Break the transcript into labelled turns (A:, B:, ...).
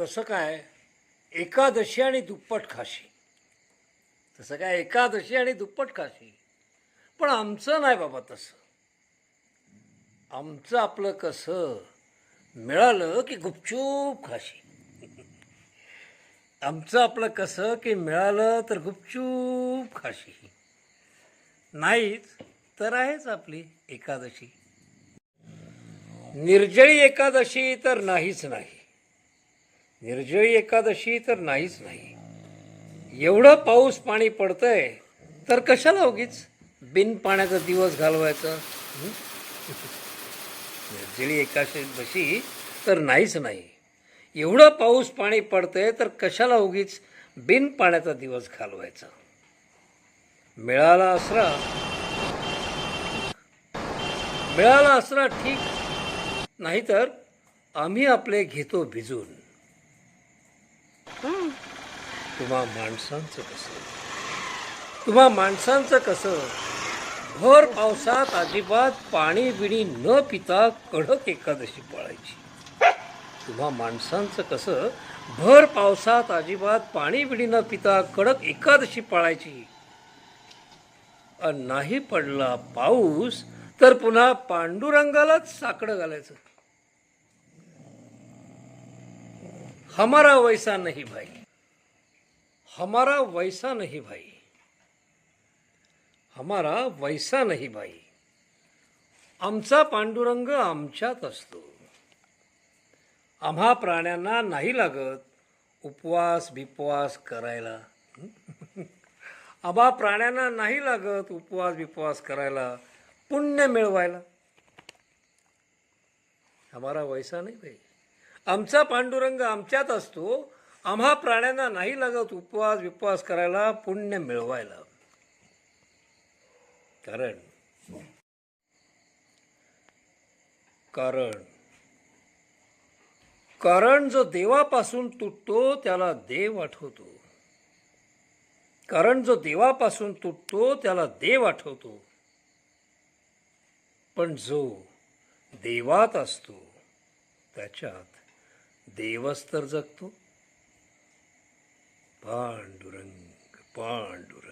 A: तसं काय? एकादशी आणि दुप्पट खाशी. तसं काय? एकादशी आणि दुप्पट खाशी. पण आमचं नाही बाबा तसं. आमचं आपलं कसं? मिळालं की गुपचूप खाशी. आमचं आपलं कसं की मिळालं तर गुपचूप खाशी. नाहीच तर आहेच आपली एकादशी. निर्जळी एकादशी तर नाहीच नाही. निर्जळी एकादशी तर नाहीच नाही. एवढं पाऊस पाणी पडतंय तर कशाला उगीच बिन पाण्याचा दिवस घालवायचा? निर्जळी एकादशी तर नाहीच नाही. एवढं पाऊस पाणी पडतंय तर कशाला उगीच बिन पाण्याचा दिवस घालवायचा? मिळाला असरा मिळाला असरा ठीक. नाहीतर आम्ही आपले घेतो भिजून. तुम्हा माणसांचं कसं? तुम्हा माणसांचं कसं? भर पावसात अजिबात पाणी बिणी न पिता कडक एकादशी पाळायची. तुम्हा माणसांचं कसं? भर पावसात अजिबात पाणी बिणी न पिता कडक एकादशी पाळायची. नाही पडला पाऊस तर पुन्हा पांडुरंगालाच साकडं घालायचं. हमारा वैसा नाही भाई. हमारा वैसा नहीं भाई। हमारा वैसा नहीं भाई। आमचा पांडुरंग आमच्यात असतो। आम्हा प्राण्यांना नाही लागत उपवास बिपवास करायला। आम्हा प्राण्यांना नाही लागत उपवास बिपवास करायला। पुण्य मिळवायला। हमारा वैसा नाही भाई। आमचा पांडुरंग आमच्यात असतो आम्हा प्राण्यांना नाही लागत उपवास विपवास करायला पुण्य मिळवायला. कारण कारण कारण जो देवापासून तुटतो त्याला देव आठवतो. कारण जो देवापासून तुटतो त्याला देव आठवतो. पण जो देवात असतो त्याच्यात देवच तर जगतो. पांडुरंग पांडुरंग.